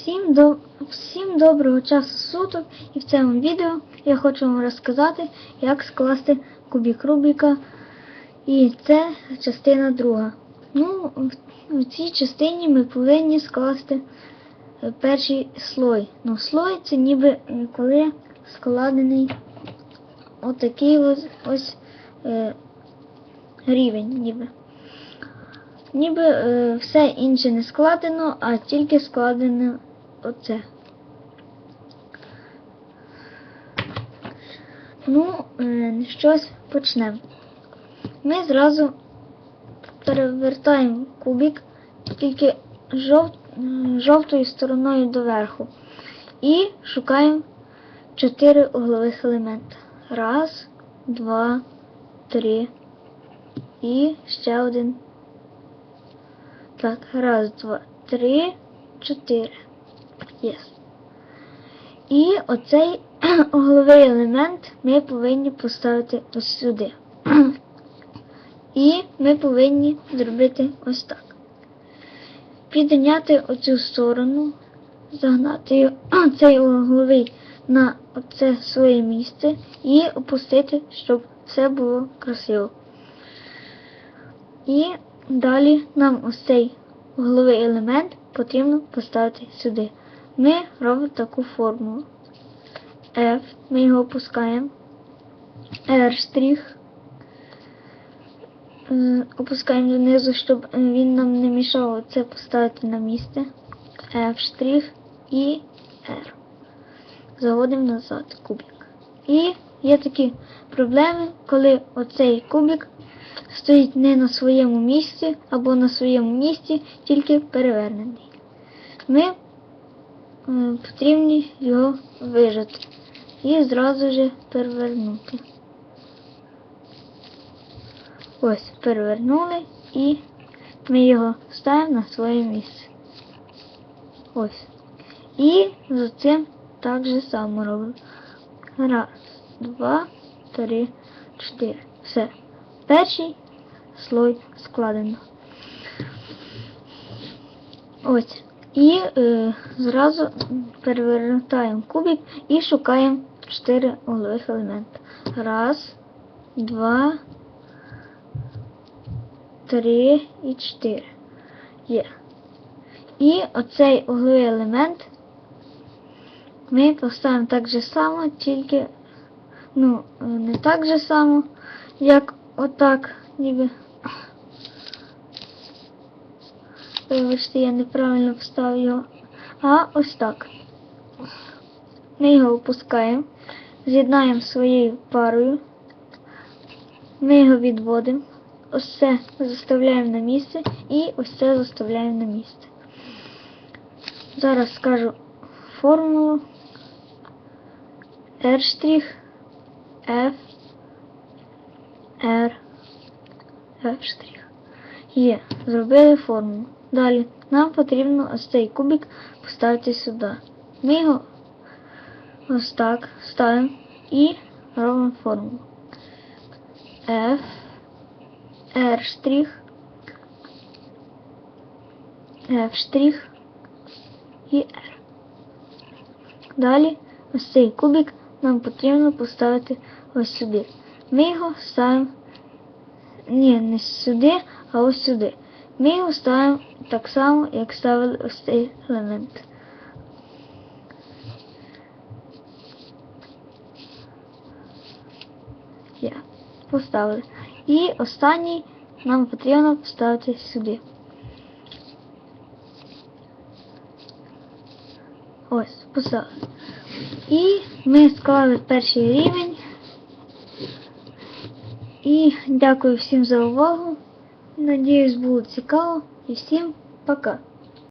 Всім, до... Всім доброго часу суток і в цьому відео я хочу вам розказати, як скласти кубік Рубіка. І це частина друга. Ну, в- цій частині ми повинні скласти е, перший слой. Ну, слой це ніби е, коли складений отакий ось, ось е, рівень ніби. Ніби е, все інше не складено, а тільки складено оце. Ну, е, щось почнемо. Ми зразу перевертаємо кубик тільки жов... жовтою стороною доверху. І шукаємо чотири углових елемента. Раз, два, три. І ще один. Так, раз, два, три, чотири. Єс. І оцей угловий елемент ми повинні поставити ось сюди. І ми повинні зробити ось так. Підняти оцю сторону, загнати цей угловий на оце своє місце і опустити, щоб все було красиво. І далі нам ось цей угловий елемент потрібно поставити сюди. Ми робимо таку формулу. F, ми його опускаємо. R. Е, Опускаємо донизу, щоб він нам не мішав це поставити на місце. F і R. Заводимо назад кубик. І є такі проблеми, коли оцей кубик стоїть не на своєму місці або на своєму місці, тільки перевернений. Ми потрібні його вижати і зразу же перевернути. Ось, перевернули і ми його ставимо на своє місце. Ось. І за цим так же само робимо. Раз, два, три, чотири. Все. Перший слой складено. Ось. І е, зразу перевертаємо кубик і шукаємо 4 углових елемента. Раз, два, три і чотири. Є. І оцей угловий елемент ми поставимо так же само, тільки ну, не так же само, як отак, ніби. Вибачте, я неправильно вставив його. А ось так. Ми його опускаємо, з'єднаємо своєю парою. Ми його відводимо. Ось це заставляємо на місце і ось це заставляємо на місце. Зараз скажу формулу R F R F. Є, зробили формулу. Далі нам потрібно ось цей кубик поставити сюди. Ми його ось так ставимо і робимо формулу. F R штрих F штрих і R. Далі ось цей кубик нам потрібно поставити ось сюди. Ми його ставимо ні, не сюди, а ось сюди. Ми його ставимо так само, як ставили ось цей елемент. Поставили. І останній нам потрібно поставити сюди. Ось, поставили. І ми склали перший рівень. І дякую всім за увагу. Надіюсь, було цікаво. І всім пока.